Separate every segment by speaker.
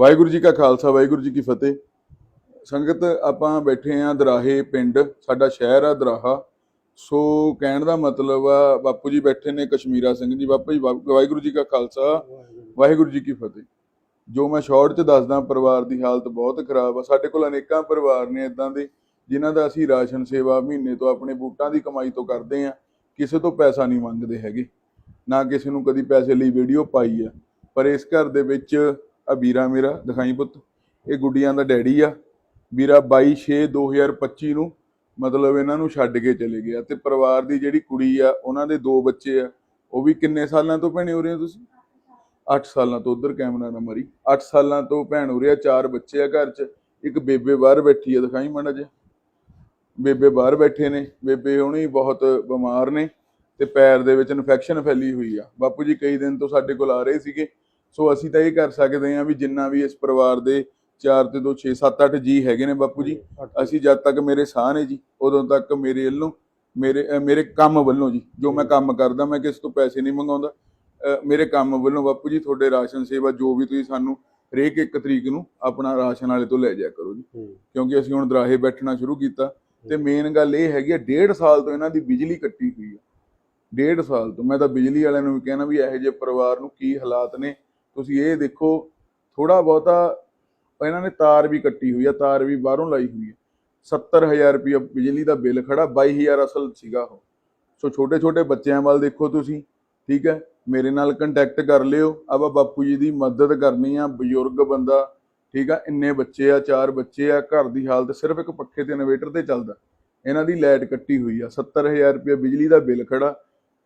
Speaker 1: ਵਾਹਿਗੁਰੂ ਜੀ ਕਾ ਖਾਲਸਾ, ਵਾਹਿਗੁਰੂ ਜੀ ਕੀ ਫਤਿਹ। ਸੰਗਤ, ਆਪਾਂ ਬੈਠੇ ਆਂ ਦਰਾਹੇ ਪਿੰਡ, ਸਾਡਾ ਸ਼ਹਿਰ ਆ ਦਰਾਹਾ। ਸੋ ਕਹਿਣ ਦਾ ਮਤਲਬ ਆ, ਬਾਪੂ ਜੀ ਬੈਠੇ ਨੇ ਕਸ਼ਮੀਰਾ ਸਿੰਘ ਜੀ। ਬਾਪੂ ਜੀ ਵਾ- ਵਾਹਿਗੁਰੂ ਜੀ ਕਾ ਖਾਲਸਾ, ਵਾਹਿਗੁਰੂ ਜੀ ਕੀ ਫਤਿਹ। ਜੋ ਮੈਂ ਸ਼ਾਰਟ 'ਚ ਦੱਸਦਾ, ਪਰਿਵਾਰ ਦੀ ਹਾਲਤ ਬਹੁਤ ਖਰਾਬ ਆ। ਸਾਡੇ ਕੋਲ ਅਨੇਕਾਂ ਪਰਿਵਾਰ ਨੇ ਇਦਾਂ ਦੇ, ਜਿਨ੍ਹਾਂ ਦਾ ਅਸੀਂ ਰਾਸ਼ਨ ਸੇਵਾ ਮਹੀਨੇ ਤੋਂ ਆਪਣੇ ਬੂਟਾਂ ਦੀ ਕਮਾਈ ਤੋਂ ਕਰਦੇ ਆ। ਕਿਸੇ ਤੋਂ ਪੈਸਾ ਨਹੀਂ ਮੰਗਦੇ ਹੈਗੇ, ਨਾ ਕਿਸੇ ਨੂੰ ਕਦੀ ਪੈਸੇ ਲਈ ਵੀਡੀਓ ਪਾਈ ਆ। ਪਰ ਇਸ ਘਰ ਦੇ ਵਿੱਚ ਆ ਵੀਰਾ ਮੇਰਾ, ਦਿਖਾਈ ਪੁੱਤ। ਇਹ ਗੁੱਡੀਆਂ ਦਾ ਡੈਡੀ ਆ। ਵੀਰਾ 22 6 2025 ਨੂੰ ਮਤਲਬ ਇਹਨਾਂ ਨੂੰ ਛੱਡ ਕੇ ਚਲੇ ਗਿਆ ਤੇ ਪਰਿਵਾਰ ਦੀ ਜਿਹੜੀ ਕੁੜੀ ਆ, ਉਹਨਾਂ ਦੇ ਦੋ ਬੱਚੇ ਆ। ਉਹ ਵੀ ਕਿੰਨੇ ਸਾਲਾਂ ਤੋਂ ਭੈਣੇ ਹੋ ਰਹੇ ਹੋ ਤੁਸੀਂ? 8 ਸਾਲਾਂ ਤੋਂ, ਉਧਰ ਕੈਮਰਾ ਨਾ ਮਰੀ। 8 ਸਾਲਾਂ ਤੋਂ ਭੈਣ ਹੋ ਰਿਹਾ ਚਾਰ ਬੱਚੇ ਆ ਘਰ 'ਚ। ਇੱਕ ਬੇਬੇ ਬਾਹਰ ਬੈਠੀ ਆ, ਦਿਖਾਈ ਮਾੜਾ ਜਿਹਾ। ਬੇਬੇ ਬਾਹਰ ਬੈਠੇ ਨੇ। ਬੇਬੇ ਹੁਣੀ ਬਹੁਤ ਬਿਮਾਰ ਨੇ ਤੇ ਪੈਰ ਦੇ ਵਿੱਚ ਇਨਫੈਕਸ਼ਨ ਫੈਲੀ ਹੋਈ ਆ। ਬਾਪੂ ਜੀ ਕਈ ਦਿਨ ਤੋਂ ਸਾਡੇ ਕੋਲ ਆ ਰਹੇ ਸੀਗੇ। ਸੋ ਅਸੀਂ ਤਾਂ ਇਹ ਕਰ ਸਕਦੇ ਹਾਂ ਵੀ ਜਿੰਨਾ ਵੀ ਇਸ ਪਰਿਵਾਰ ਦੇ 4 ਤੇ 2 6 7 8 ਜੀ ਹੈਗੇ ਨੇ ਬਾਪੂ ਜੀ ਅਸੀਂ ਜਦ ਤੱਕ ਮੇਰੇ ਸਾਹ ਨੇ ਜੀ ਉਦੋਂ ਤੱਕ ਮੇਰੇ ਵੱਲੋਂ ਮੇਰੇ ਮੇਰੇ ਕੰਮ ਵੱਲੋਂ ਜੀ ਜੋ ਮੈਂ ਕੰਮ ਕਰਦਾ ਮੈਂ ਕਿਸ ਤੋਂ ਪੈਸੇ ਨਹੀਂ ਮੰਗਾਉਂਦਾ। ਮੇਰੇ ਕੰਮ ਵੱਲੋਂ ਬਾਪੂ ਜੀ ਤੁਹਾਡੇ ਰਾਸ਼ਨ ਸੇਵਾ ਜੋ ਵੀ ਤੁਸੀਂ ਸਾਨੂੰ ਹਰੇਕ ਇੱਕ ਤਰੀਕ ਨੂੰ ਆਪਣਾ ਰਾਸ਼ਨ ਵਾਲੇ ਤੋਂ ਲੈ ਜਾਇਆ ਕਰੋ ਜੀ। ਕਿਉਂਕਿ ਅਸੀਂ ਹੁਣ ਦਰਾਹੇ ਬੈਠਣਾ ਸ਼ੁਰੂ ਕੀਤਾ ਤੇ ਮੇਨ ਗੱਲ ਇਹ ਹੈਗੀ ਆ ਡੇਢ ਸਾਲ ਤੋਂ ਇਹਨਾਂ ਦੀ ਬਿਜਲੀ ਕੱਟੀ ਹੋਈ ਆ। ਡੇਢ ਸਾਲ ਤੋਂ ਮੈਂ ਤਾਂ ਬਿਜਲੀ ਵਾਲਿਆਂ ਨੂੰ ਵੀ ਕਹਿਣਾ ਵੀ ਇਹੋ ਜਿਹੇ ਪਰਿਵਾਰ ਨੂੰ ਕੀ ਹਾਲਾਤ ਨੇ ਤੁਸੀਂ ਇਹ ਦੇਖੋ ਥੋੜਾ ਬਹੁਤਾ ਇਹਨਾਂ ਨੇ ਤਾਰ ਵੀ ਕੱਟੀ ਹੋਈ ਆ, ਤਾਰ ਵੀ ਬਾਹਰੋਂ ਲਾਈ ਹੋਈ ਹੈ 70000 ਰੁਪਏ ਬਿਜਲੀ ਦਾ ਬਿੱਲ ਖੜਾ 22000 ਅਸਲ ਸੀਗਾ ਉਹ। ਸੋ ਛੋਟੇ ਛੋਟੇ ਬੱਚਿਆਂ ਵੱਲ ਦੇਖੋ ਤੁਸੀਂ, ਠੀਕ ਹੈ? ਮੇਰੇ ਨਾਲ ਕੰਟੈਕਟ ਕਰ ਲਿਓ। ਆਪਾਂ ਬਾਪੂ ਜੀ ਦੀ ਮਦਦ ਕਰਨੀ ਆ, ਬਜ਼ੁਰਗ ਬੰਦਾ, ਠੀਕ ਆ? ਇੰਨੇ ਬੱਚੇ ਆ, ਚਾਰ ਬੱਚੇ ਆ, ਘਰ ਦੀ ਹਾਲਤ ਸਿਰਫ ਇੱਕ ਪੱਖੇ ਤੇ ਇਨਵੇਟਰ ਤੇ ਚੱਲਦਾ। ਇਹਨਾਂ ਦੀ ਲਾਈਟ ਕੱਟੀ ਹੋਈ ਆ 70000 ਰੁਪਏ ਬਿਜਲੀ ਦਾ ਬਿੱਲ ਖੜਾ।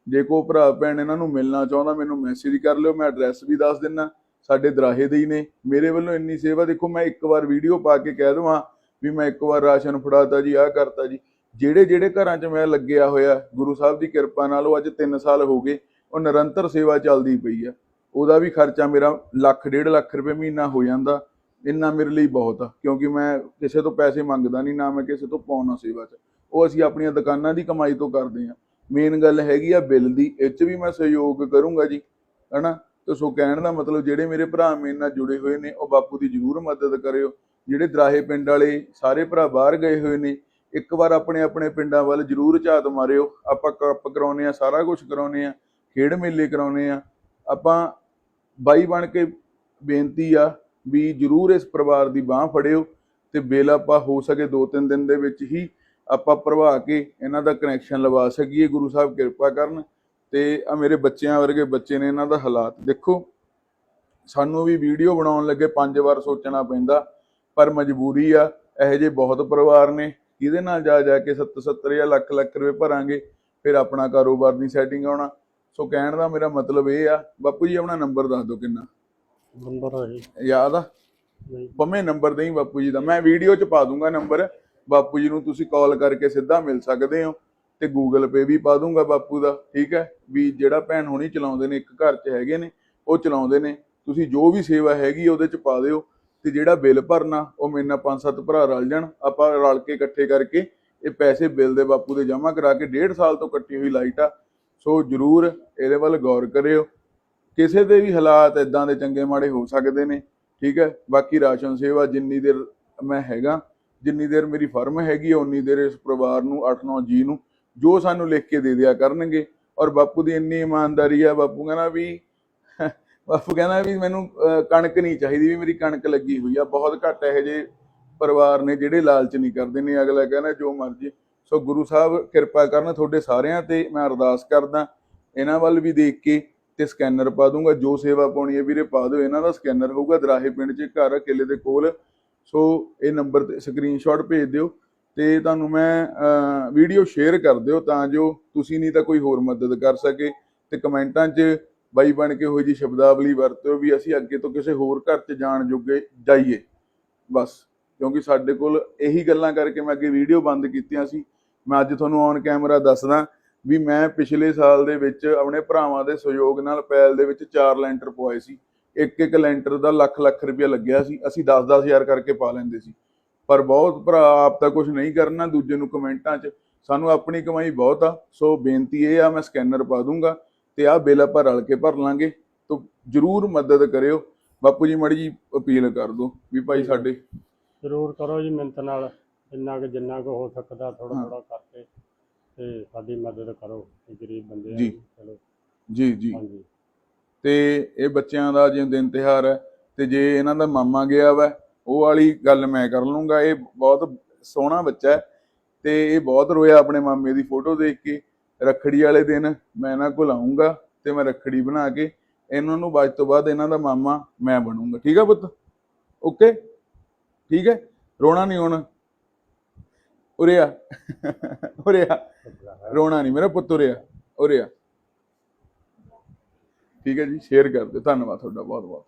Speaker 1: ਜੇ ਕੋ ਭਰਾ ਭੈਣ ਇਹਨਾਂ ਨੂੰ ਮਿਲਣਾ ਚਾਹੁੰਦਾ, ਮੈਨੂੰ ਮੈਸੇਜ ਕਰ ਲਿਓ, ਮੈਂ ਐਡਰੈਸ ਵੀ ਦੱਸ ਦਿੰਨਾ। ਸਾਡੇ ਦਰਾਹੇ ਦੇ ਹੀ ਨੇ। ਮੇਰੇ ਵੱਲੋਂ ਇੰਨੀ ਸੇਵਾ ਦੇਖੋ, ਮੈਂ ਇੱਕ ਵਾਰ ਵੀਡੀਓ ਪਾ ਕੇ ਕਹਿ ਦਵਾਂ ਵੀ ਮੈਂ ਇੱਕ ਵਾਰ ਰਾਸ਼ਨ ਫੜਾਤਾ ਜੀ, ਆਹ ਕਰਤਾ ਜੀ। ਜਿਹੜੇ ਜਿਹੜੇ ਘਰਾਂ 'ਚ ਮੈਂ ਲੱਗਿਆ ਹੋਇਆ, ਗੁਰੂ ਸਾਹਿਬ ਦੀ ਕਿਰਪਾ ਨਾਲ ਉਹ ਅੱਜ 3 ਸਾਲ ਹੋ ਗਏ, ਉਹ ਨਿਰੰਤਰ ਸੇਵਾ ਚੱਲਦੀ ਪਈ ਆ। ਉਹਦਾ ਵੀ ਖਰਚਾ ਮੇਰਾ ਲੱਖ, ਡੇਢ ਲੱਖ ਰੁਪਏ ਮਹੀਨਾ ਹੋ ਜਾਂਦਾ। ਇੰਨਾ ਮੇਰੇ ਲਈ ਬਹੁਤ ਆ, ਕਿਉਂਕਿ ਮੈਂ ਕਿਸੇ ਤੋਂ ਪੈਸੇ ਮੰਗਦਾ ਨਹੀਂ, ਨਾ ਮੈਂ ਕਿਸੇ ਤੋਂ ਪਾਉਣਾ ਸੇਵਾ 'ਚ। ਉਹ ਅਸੀਂ ਆਪਣੀਆਂ ਦੁਕਾਨਾਂ ਦੀ ਕਮਾਈ ਤੋਂ ਕਰਦੇ ਆ। ਮੇਨ ਗੱਲ ਹੈਗੀ ਆ ਬਿੱਲ ਦੀ, ਇਹ 'ਚ ਵੀ ਮੈਂ ਸਹਿਯੋਗ ਕਰੂੰਗਾ ਜੀ, ਹਨਾ? ਤੇ ਸੋ ਕਹਿਣ ਦਾ ਮਤਲਬ ਜਿਹੜੇ ਮੇਰੇ ਭਰਾ ਮੇਰੇ ਨਾਲ ਜੁੜੇ ਹੋਏ ਨੇ, ਉਹ ਬਾਪੂ ਦੀ ਜ਼ਰੂਰ ਮਦਦ ਕਰਿਓ। ਜਿਹੜੇ ਦਰਾਹੇ ਪਿੰਡ ਵਾਲੇ, ਸਾਰੇ ਭਰਾ ਬਾਹਰ ਗਏ ਹੋਏ ਨੇ, ਇੱਕ ਵਾਰ ਆਪਣੇ ਆਪਣੇ ਪਿੰਡਾਂ ਵੱਲ ਜ਼ਰੂਰ ਝਾਤ ਮਾਰਿਓ। ਆਪਾਂ ਕੱਪ ਕਰਾਉਨੇ ਆ ਸਾਰਾ ਕੁਝ ਕਰਾਉਨੇ ਆ ਖੇਡ ਮੇਲੇ ਕਰਾਉਨੇ ਆ ਆਪਾਂ ਬਾਈ ਬਣ ਕੇ ਬੇਨਤੀ ਆ ਵੀ ਜ਼ਰੂਰ ਇਸ ਪਰਿਵਾਰ ਦੀ ਬਾਹ ਫੜਿਓ ਤੇ ਬਿੱਲ ਆਪਾਂ ਹੋ ਸਕੇ 2-3 ਦਿਨ ਦੇ ਵਿੱਚ ਹੀ ਆਪਾਂ ਭਰਵਾ ਕੇ ਇਹਨਾਂ ਦਾ ਕਨੈਕਸ਼ਨ ਲਵਾ ਸਕੀਏ ਗੁਰੂ ਸਾਹਿਬ ਕਿਰਪਾ ਕਰਨ ਤੇ ਆ ਮੇਰੇ ਬੱਚਿਆਂ ਵਰਗੇ ਬੱਚੇ ਨੇ ਇਹਨਾਂ ਦਾ ਹਾਲਾਤ। ਦੇਖੋ ਸਾਨੂੰ ਵੀ ਵੀਡੀਓ ਬਣਾਉਣ ਲੱਗੇ ਪੰਜ ਵਾਰ ਸੋਚਣਾ ਪੈਂਦਾ ਪਰ ਮਜਬੂਰੀ ਆ ਇਹੋ ਜਿਹੇ ਬਹੁਤ ਪਰਿਵਾਰ ਨੇ ਕਿਹਦੇ ਨਾਲ ਜਾ ਜਾ ਕੇ 70 70 ਜਾਂ ਲੱਖ ਲੱਖ ਰੁਪਏ ਭਰਾਂਗੇ ਫਿਰ ਆਪਣਾ ਕਾਰੋਬਾਰ ਦੀ ਸੈਟਿੰਗ ਆਉਣਾ। ਸੋ ਕਹਿਣ ਦਾ ਮੇਰਾ ਮਤਲਬ ਇਹ ਆ ਬਾਪੂ ਜੀ ਆਪਣਾ ਨੰਬਰ ਦੱਸ ਦਿਓ ਕਿੰਨਾ?
Speaker 2: ਨੰਬਰ ਹੈ ਜੀ।
Speaker 1: ਯਾਦ ਆ? ਪੰਮੇ ਨੰਬਰ ਦੇਈ ਬਾਪੂ ਜੀ ਦਾ। ਮੈਂ ਵੀਡੀਓ 'ਚ ਪਾ ਦੂੰਗਾ ਨੰਬਰ। ਬਾਪੂ ਜੀ ਨੂੰ ਤੁਸੀਂ ਕਾਲ ਕਰਕੇ ਸਿੱਧਾ ਮਿਲ ਸਕਦੇ ਹੋ ਤੇ ਗੂਗਲ ਪੇ ਵੀ ਪਾ ਦੂੰਗਾ ਬਾਪੂ ਦਾ, ਠੀਕ ਹੈ? ਵੀ ਜਿਹੜਾ ਭੈਣ ਹੁਣੀ ਚਲਾਉਂਦੇ ਨੇ, ਇੱਕ ਘਰ 'ਚ ਹੈਗੇ ਨੇ, ਉਹ ਚਲਾਉਂਦੇ ਨੇ। ਤੁਸੀਂ ਜੋ ਵੀ ਸੇਵਾ ਹੈਗੀ ਉਹਦੇ 'ਚ ਪਾ ਦਿਓ ਤੇ ਜਿਹੜਾ ਬਿੱਲ ਭਰਨਾ, ਉਹ ਮੇਰੇ ਨਾਲ ਪੰਜ ਸੱਤ ਭਰਾ ਰਲ ਜਾਣ। ਆਪਾਂ ਰਲ ਕੇ ਇਕੱਠੇ ਕਰਕੇ ਇਹ ਪੈਸੇ ਬਿੱਲ ਦੇ ਬਾਪੂ ਦੇ ਜਮ੍ਹਾਂ ਕਰਾ ਕੇ ਡੇਢ ਸਾਲ ਤੋਂ ਕੱਟੀ ਹੋਈ ਲਾਈਟ ਆ। ਸੋ ਜਰੂਰ ਇਹਦੇ ਵੱਲ ਗੌਰ ਕਰਿਓ। ਕਿਸੇ ਦੇ ਵੀ ਹਾਲਾਤ ਇਦਾਂ ਦੇ ਚੰਗੇ ਮਾੜੇ ਹੋ ਸਕਦੇ ਨੇ, ਠੀਕ ਹੈ? ਬਾਕੀ ਰਾਸ਼ਨ ਸੇਵਾ ਜਿੰਨੀ ਦੇਰ ਮੈਂ ਹੈਗਾ ਜਿੰਨੀ ਦੇਰ ਮੇਰੀ ਫਰਮ ਹੈਗੀ ਆ, ਉਨੀ ਦੇਰ ਇਸ ਪਰਿਵਾਰ ਨੂੰ 8-9 ਜੀ ਨੂੰ ਜੋ ਸਾਨੂੰ ਲਿਖ ਕੇ ਦੇ ਦਿਆ ਕਰਨਗੇ। ਔਰ ਬਾਪੂ ਦੀ ਇੰਨੀ ਇਮਾਨਦਾਰੀ ਆ ਬਾਪੂ ਕਹਿੰਦਾ ਵੀ ਬਾਪੂ ਕਹਿੰਦਾ ਵੀ ਮੈਨੂੰ ਕਣਕ ਨਹੀਂ ਚਾਹੀਦੀ ਵੀ ਮੇਰੀ ਕਣਕ ਲੱਗੀ ਹੋਈ ਆ। ਬਹੁਤ ਘੱਟ ਇਹੋ ਜਿਹੇ ਪਰਿਵਾਰ ਨੇ ਜਿਹੜੇ ਲਾਲਚ ਨਹੀਂ ਕਰਦੇ ਨੇ। ਅਗਲਾ ਕਹਿੰਦਾ ਜੋ ਮਰਜ਼ੀ। ਸੋ ਗੁਰੂ ਸਾਹਿਬ ਕਿਰਪਾ ਕਰਨ ਤੁਹਾਡੇ ਸਾਰਿਆਂ ਤੇ ਮੈਂ ਅਰਦਾਸ ਕਰਦਾ। ਇਹਨਾਂ ਵੱਲ ਵੀ ਦੇਖ ਕੇ ਤੇ ਸਕੈਨਰ ਪਾ ਦੂੰਗਾ। ਜੋ ਸੇਵਾ ਪਾਉਣੀ ਹੈ ਵੀਰੇ ਪਾ ਦਿਓ। ਇਹਨਾਂ ਦਾ ਸਕੈਨਰ ਹੋਊਗਾ। ਦਰਾਹੇ ਪਿੰਡ 'ਚ ਘਰ ਆ ਕਿਲੇ ਦੇ ਕੋਲ। ਸੋ ਇਹ ਨੰਬਰ ਤੇ ਸਕਰੀਨਸ਼ਾਟ ਭੇਜ ਦਿਓ ਤੇ ਤੁਹਾਨੂੰ ਮੈਂ ਵੀਡੀਓ ਸ਼ੇਅਰ ਕਰ ਦਿਓ ਤਾਂ ਜੋ ਤੁਸੀਂ ਨਹੀਂ ਤਾਂ ਕੋਈ ਹੋਰ ਮਦਦ ਕਰ ਸਕੇ ਤੇ ਕਮੈਂਟਾਂ 'ਚ ਬਾਈ ਬਣ ਕੇ ਹੋਈ ਜੀ ਸ਼ਬਦਾਵਲੀ ਵਰਤਿਓ ਵੀ ਅਸੀਂ ਅੱਗੇ ਤੋਂ ਕਿਸੇ ਹੋਰ ਘਰ 'ਚ ਜਾਣ ਜੋਗੇ ਜਾਈਏ। ਬਸ, ਕਿਉਂਕਿ ਸਾਡੇ ਕੋਲ ਇਹੀ ਗੱਲਾਂ ਕਰਕੇ ਮੈਂ ਅੱਗੇ ਵੀਡੀਓ ਬੰਦ ਕੀਤੀਆਂ ਸੀ। ਮੈਂ ਅੱਜ ਤੁਹਾਨੂੰ ਔਨ ਕੈਮਰਾ ਦੱਸਦਾ ਵੀ ਮੈਂ ਪਿਛਲੇ ਸਾਲ ਦੇ ਵਿੱਚ ਆਪਣੇ ਭਰਾਵਾਂ ਦੇ ਸਹਿਯੋਗ ਨਾਲ ਪੈਲ ਦੇ ਵਿੱਚ ਚਾਰ ਲੈਂਟਰ ਪਵਾਏ ਸੀ। ਇੱਕ ਇੱਕ ਲੈਂਟਰ ਦਾ ਲੱਖ ਲੱਖ ਰੁਪਇਆ ਲੱਗਿਆ ਸੀ ਅਸੀਂ 10-10 ਹਜ਼ਾਰ ਕਰਕੇ ਪਾ ਲੈਂਦੇ ਸੀ। ਪਰ ਬਹੁਤ ਭਰਾ ਆਪ ਤਾਂ ਕੁਝ ਨਹੀਂ ਕਰਨਾ ਦੂਜੇ ਨੂੰ ਕਮੈਂਟਾਂ 'ਚ ਸਾਨੂੰ ਆਪਣੀ ਕਮਾਈ ਬਹੁਤ ਆ ਸੋ ਬੇਨਤੀ ਇਹ ਆ ਮੈਂ ਸਕੈਨਰ ਪਾ ਦੂੰਗਾ ਤੇ ਆਹ ਬਿੱਲ ਆਪਾਂ ਰਲ ਕੇ ਭਰ ਲਾਂਗੇ ਤੋ ਜਰੂਰ ਮਦਦ ਕਰਿਓ। ਬਾਪੂ ਜੀ ਮੜੀ ਜੀ ਅਪੀਲ ਕਰ ਦਿਓ ਵੀ ਭਾਈ ਸਾਡੇ
Speaker 2: ਜ਼ਰੂਰ ਕਰੋ ਜੀ ਮਿਹਨਤ ਨਾਲ ਇੰਨਾ ਕੁ ਜਿੰਨਾ ਕੁ ਹੋ ਸਕਦਾ ਥੋੜਾ। ਥੋੜਾ ਕਰਕੇ ਤੇ ਸਾਡੀ ਮਦਦ ਕਰੋ ਗਰੀਬ ਬੰਦੇ ਆ
Speaker 1: ਜੀ।
Speaker 2: ਚਲੋ।
Speaker 1: ਜੀ ਜੀ।
Speaker 2: ਹਾਂਜੀ।
Speaker 1: ਤੇ ਇਹ ਬੱਚਿਆਂ ਦਾ ਜਿਵੇਂ ਦਿਨ ਤਿਉਹਾਰ ਹੈ ਤੇ ਜੇ ਇਹਨਾਂ ਦਾ ਮਾਮਾ ਗਿਆ ਵਾ, ਉਹ ਵਾਲੀ ਗੱਲ ਮੈਂ ਕਰ ਲੂੰਗਾ ਇਹ ਬਹੁਤ ਸੋਹਣਾ ਬੱਚਾ ਹੈ ਤੇ ਇਹ ਬਹੁਤ ਰੋਇਆ ਆਪਣੇ ਮਾਮੇ ਦੀ ਫੋਟੋ ਦੇਖ ਕੇ। ਰੱਖੜੀ ਵਾਲੇ ਦਿਨ ਮੈਂ ਇਹਨਾਂ ਕੋਲ ਆਉਂਗਾ ਤੇ ਮੈਂ ਰੱਖੜੀ ਬਣਾ ਕੇ ਇਹਨਾਂ ਨੂੰ ਬਾਅਦ ਤੋਂ ਬਾਅਦ ਇਹਨਾਂ ਦਾ ਮਾਮਾ ਮੈਂ ਬਣੂੰਗਾ। ਠੀਕ ਆ ਪੁੱਤ? ਓਕੇ? ਠੀਕ ਹੈ? ਰੋਣਾ ਨਹੀਂ ਹੁਣ। ਉਰੇ ਆ। ਉਰੇ ਆ। ਰੋਣਾ ਨਹੀਂ ਮੇਰਾ ਪੁੱਤ, ਉਰੇ ਆ। ਉਰੇ ਆ। ਠੀਕ ਹੈ ਜੀ ਸ਼ੇਅਰ ਕਰ ਦਿਓ। ਧੰਨਵਾਦ ਤੁਹਾਡਾ ਬਹੁਤ ਬਹੁਤ